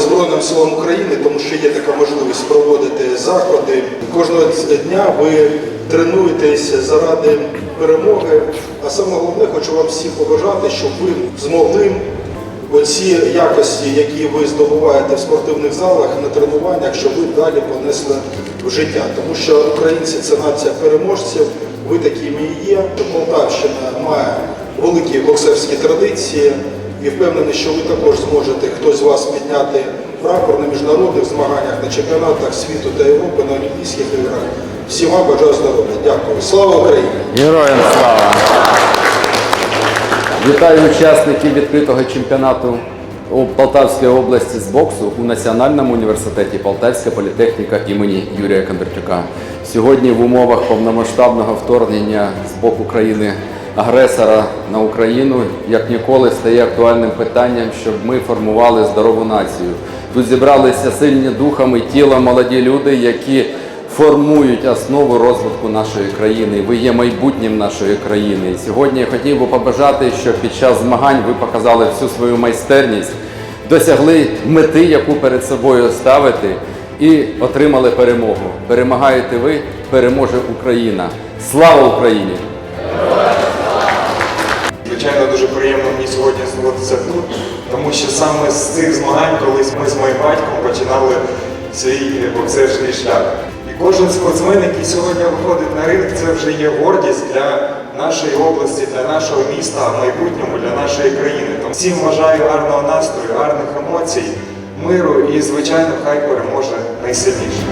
Збройним силам України, тому що є така можливість проводити заходи. Кожного дня ви тренуєтесь заради перемоги. А саме головне, хочу вам всім побажати, щоб ви змогли оці якості, які ви здобуваєте в спортивних залах на тренуваннях, щоб ви далі понесли в життя. Тому що українці це нація переможців. Ви такими і є. Полтавщина має великі боксерські традиції і впевнений, що ви також зможете хтось з вас підняти прапор на міжнародних змаганнях, на чемпіонатах світу та Європи, на Олімпійських іграх. Всім вам бажаю здоров'я. Дякую. Слава Україні! Героям слава! Вітаю учасників відкритого чемпіонату у Полтавській області з боксу у Національному університеті Полтавська політехніка імені Юрія Кондратюка. Сьогодні в умовах повномасштабного вторгнення з боку країни агресора на Україну як ніколи стає актуальним питанням, щоб ми формували здорову націю. Тут зібралися сильні духом і тілом молоді люди, які формують основу розвитку нашої країни. Ви є майбутнім нашої країни. Сьогодні я хотів би побажати, щоб під час змагань ви показали всю свою майстерність, досягли мети, яку перед собою ставите, і отримали перемогу. Перемагаєте ви, переможе Україна. Слава Україні! Звичайно, дуже приємно мені сьогодні знаходитися тут, тому що саме з цих змагань, колись ми з моїм батьком починали свій боксерський шлях. І кожен спортсмен, який сьогодні виходить на ринг, це вже є гордість для нашої області, для нашого міста, а в майбутньому для нашої країни. Тому всім бажаю гарного настрою, гарних емоцій, миру і, звичайно, хай переможе найсильніше.